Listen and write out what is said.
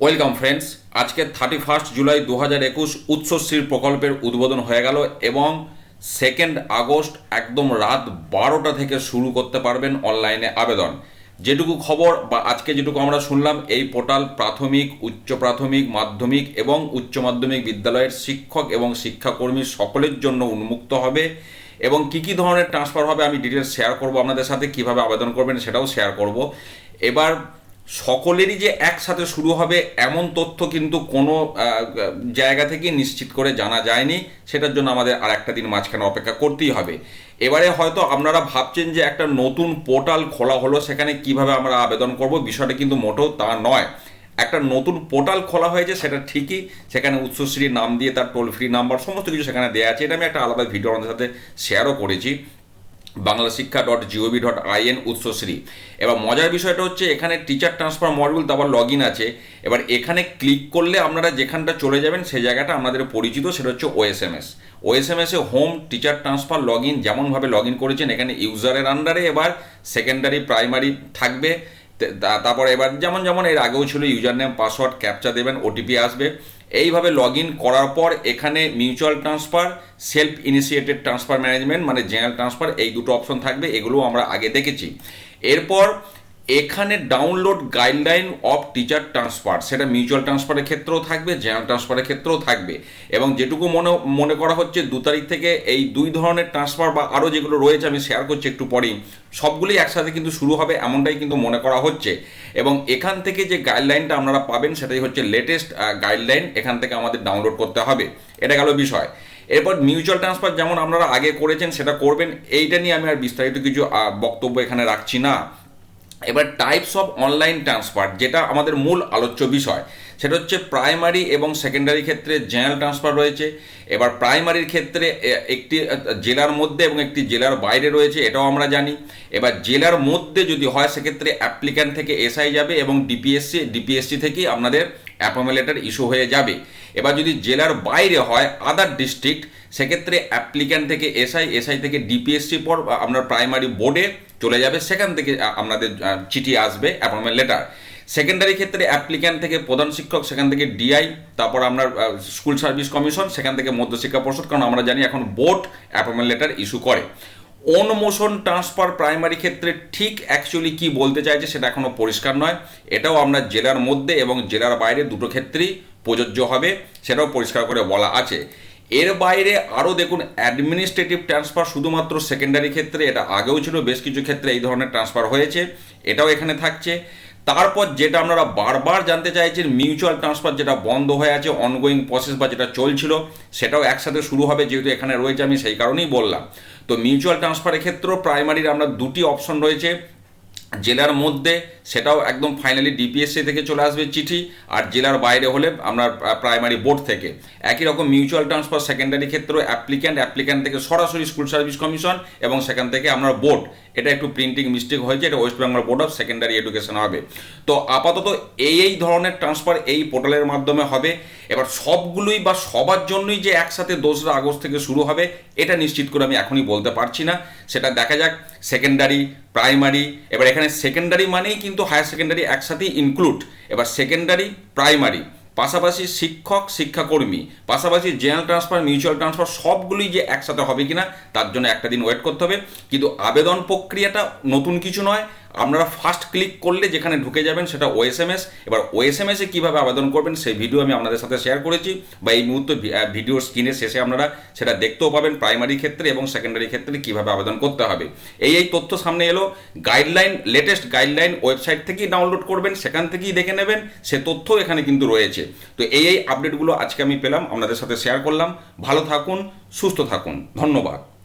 Welcome friends, আজকে thirty first July দু হাজার একুশ উচ্চশ্রীর প্রকল্পের উদ্বোধন হয়ে গেল এবং সেকেন্ড আগস্ট একদম রাত বারোটা থেকে শুরু করতে পারবেন অনলাইনে আবেদন। যেটুকু খবর বা আজকে যেটুকু আমরা শুনলাম, এই পোর্টাল প্রাথমিক, উচ্চ প্রাথমিক, মাধ্যমিক এবং উচ্চ মাধ্যমিক বিদ্যালয়ের শিক্ষক এবং শিক্ষাকর্মী সকলের জন্য উন্মুক্ত হবে এবং কি কি ধরনের ট্রান্সফার হবে আমি ডিটেলস শেয়ার করব আপনাদের সাথে, কীভাবে আবেদন করবেন সেটাও শেয়ার করব। এবার সকলেরই যে একসাথে শুরু হবে এমন তথ্য কিন্তু কোনো জায়গা থেকে নিশ্চিত করে জানা যায়নি। সেটার জন্য আমাদের আর একটা দিন মাঝখানে অপেক্ষা করতেই হবে। এবারে হয়তো আপনারা ভাবছেন যে একটা নতুন পোর্টাল খোলা হলো, সেখানে কীভাবে আমরা আবেদন করব, বিষয়টা কিন্তু মোটেও তা নয়। একটা নতুন পোর্টাল খোলা হয়েছে, সেটা ঠিকই, সেখানে উচ্চশ্রীর নাম দিয়ে তার টোল ফ্রি নাম্বার সমস্ত কিছু সেখানে দেওয়া আছে। এটা আমি একটা আলাদা ভিডিও আমাদের সাথে শেয়ারও করেছি। Bangla Shiksha dot gov dot in Utsashree. এবার মজার বিষয়টা হচ্ছে, এখানে টিচার ট্রান্সফার মডিউল তারপর লগ ইন আছে। এবার এখানে ক্লিক করলে আপনারা যেখানটা চলে যাবেন, সেই জায়গাটা আমাদের পরিচিত, সেটা হচ্ছে OSMS OSMS home teacher transfer log in যেমনভাবে লগ ইন করেছেন, এখানে ইউজারের আন্ডারে এবার সেকেন্ডারি প্রাইমারি থাকবে। তারপর এবার যেমন যেমন এর আগেও ছিল ইউজার নেম পাসওয়ার্ড ক্যাপচা দেবেন ওটিপি আসবে। এইভাবে লগ ইন করার পর এখানে mutual transfer self initiated transfer management মানে জেনারেল ট্রান্সফার এই দুটো অপশন থাকবে এগুলো আমরা আগে দেখেছি। এরপর এখানে download guideline of teacher transfer সেটা মিউচুয়াল ট্রান্সফারের ক্ষেত্রেও থাকবে জেনারেল ট্রান্সফারের ক্ষেত্রেও থাকবে। এবং যেটুকু মনে মনে করা হচ্ছে, দু তারিখ থেকে এই দুই ধরনের ট্রান্সফার বা আরও যেগুলো রয়েছে, আমি শেয়ার করছি একটু পরেই, সবগুলোই একসাথে কিন্তু শুরু হবে, এমনটাই কিন্তু মনে করা হচ্ছে। এবং এখান থেকে যে গাইডলাইনটা আপনারা পাবেন, সেটাই হচ্ছে লেটেস্ট গাইডলাইন এখান থেকে আমাদের ডাউনলোড করতে হবে। এটা গেল বিষয়। এরপর মিউচুয়াল ট্রান্সফার যেমন আপনারা আগে করেছেন, সেটা করবেন, এইটা নিয়ে আমি আর বিস্তারিত কিছু বক্তব্য এখানে রাখছি না। এবার টাইপস অফ অনলাইন ট্রান্সফার যেটা আমাদের মূল আলোচ্য বিষয়, সেটা হচ্ছে প্রাইমারি এবং সেকেন্ডারি ক্ষেত্রে জেনারেল ট্রান্সফার রয়েছে। এবার প্রাইমারির ক্ষেত্রে একটি জেলার মধ্যে এবং একটি জেলার বাইরে রয়েছে, এটাও আমরা জানি। এবার জেলার মধ্যে যদি হয়, সেক্ষেত্রে অ্যাপ্লিক্যান্ট থেকে এসআই যাবে এবং ডিপিএসসি ডিপিএসসি থেকেই আপনাদের অ্যাপয়েন্টমেন্ট ইস্যু হয়ে যাবে। এবার যদি জেলার বাইরে হয় আদার ডিস্ট্রিক্ট সেক্ষেত্রে অ্যাপ্লিক্যান্ট থেকে এসআই এসআই থেকে ডিপিএসসি পর আপনার প্রাইমারি বোর্ডে চলে যাবে। সেখান থেকে আপনাদের চিঠি আসবে অ্যাপয়েন্টমেন্ট লেটার সেকেন্ডারি ক্ষেত্রে অ্যাপ্লিক্যান্ট থেকে প্রধান শিক্ষক, সেখান থেকে ডিআই তারপর আপনার স্কুল সার্ভিস কমিশন সেখান থেকে মধ্যশিক্ষা পর্ষদ, কারণ আমরা জানি এখন বোর্ড অ্যাপয়েন্টমেন্ট লেটার ইস্যু করে। অন মোশন ট্রান্সফার প্রাইমারি ক্ষেত্রে ঠিক অ্যাকচুয়ালি কি বলতে চাইছে সেটা এখনও পরিষ্কার নয়। এটাও আমরা জেলার মধ্যে এবং জেলার বাইরে দুটো ক্ষেত্রেই প্রযোজ্য হবে, সেটাও পরিষ্কার করে বলা আছে। এর বাইরে আরও দেখুন অ্যাডমিনিস্ট্রেটিভ ট্রান্সফার শুধুমাত্র সেকেন্ডারি ক্ষেত্রে, এটা আগেও ছিল, বেশ কিছু ক্ষেত্রে এই ধরনের ট্রান্সফার হয়েছে, এটাও এখানে থাকছে। তারপর যেটা আপনারা বারবার জানতে চাইছেন মিউচুয়াল ট্রান্সফার যেটা বন্ধ হয়ে আছে অনগোয়িং প্রসেস বা যেটা চলছিল, সেটাও একসাথে শুরু হবে, যেহেতু এখানে রয়েছে, আমি সেই কারণেই বললাম। তো মিউচুয়াল ট্রান্সফারের ক্ষেত্রেও প্রাইমারির আমরা দুটি অপশন রয়েছে জেলার মধ্যে সেটাও একদম ফাইনালি ডিপিএসসি থেকে চলে আসবে চিঠি আর জেলার বাইরে হলে আপনার প্রাইমারি বোর্ড থেকে। একই রকম মিউচুয়াল ট্রান্সফার সেকেন্ডারি ক্ষেত্রেও অ্যাপ্লিক্যান্ট অ্যাপ্লিক্যান্ট থেকে সরাসরি স্কুল সার্ভিস কমিশন এবং সেখান থেকে আপনার বোর্ড এটা একটু প্রিন্টিং মিস্টেক হয়েছে, এটা West Bengal board of secondary education হবে। তো আপাতত এই এই ধরনের ট্রান্সফার এই পোর্টালের মাধ্যমে হবে। এবার সবগুলোই বা সবার জন্যই যে একসাথে দোসরা আগস্ট থেকে শুরু হবে, এটা নিশ্চিত করে আমি এখনই বলতে পারছি না। সেটা দেখা যাক। সেকেন্ডারি প্রাইমারি এবার এখানে সেকেন্ডারি মানেই কিন্তু হায়ার সেকেন্ডারি একসাথেই ইনক্লুড এবার সেকেন্ডারি প্রাইমারি পাশাপাশি শিক্ষক, শিক্ষাকর্মী, পাশাপাশি জেনারেল ট্রান্সফার মিউচুয়াল ট্রান্সফার সবগুলোই যে একসাথে হবে কিনা, তার জন্য একটা দিন ওয়েট করতে হবে। কিন্তু আবেদন প্রক্রিয়াটা নতুন কিছু নয় আপনারা ফার্স্ট ক্লিক করলে যেখানে ঢুকে যাবেন সেটা ও ওএসএমএস এবার ওএসএমএস কীভাবে আবেদন করবেন সেই ভিডিও আমি আপনাদের সাথে শেয়ার করেছি বা এই মুহূর্তে ভিডিওর স্ক্রিনের শেষে আপনারা সেটা দেখতেও পাবেন প্রাইমারি ক্ষেত্রে এবং সেকেন্ডারি ক্ষেত্রে কীভাবে আবেদন করতে হবে। এই এই তথ্য সামনে এলো। গাইডলাইন লেটেস্ট গাইডলাইন ওয়েবসাইট থেকেই ডাউনলোড করবেন, সেখান থেকেই দেখে নেবেন। সে তথ্য এখানে কিন্তু রয়েছে। তো এই এই আপডেটগুলো আজকে আমি পেলাম, আপনাদের সাথে শেয়ার করলাম। ভালো থাকুন, সুস্থ থাকুন। ধন্যবাদ।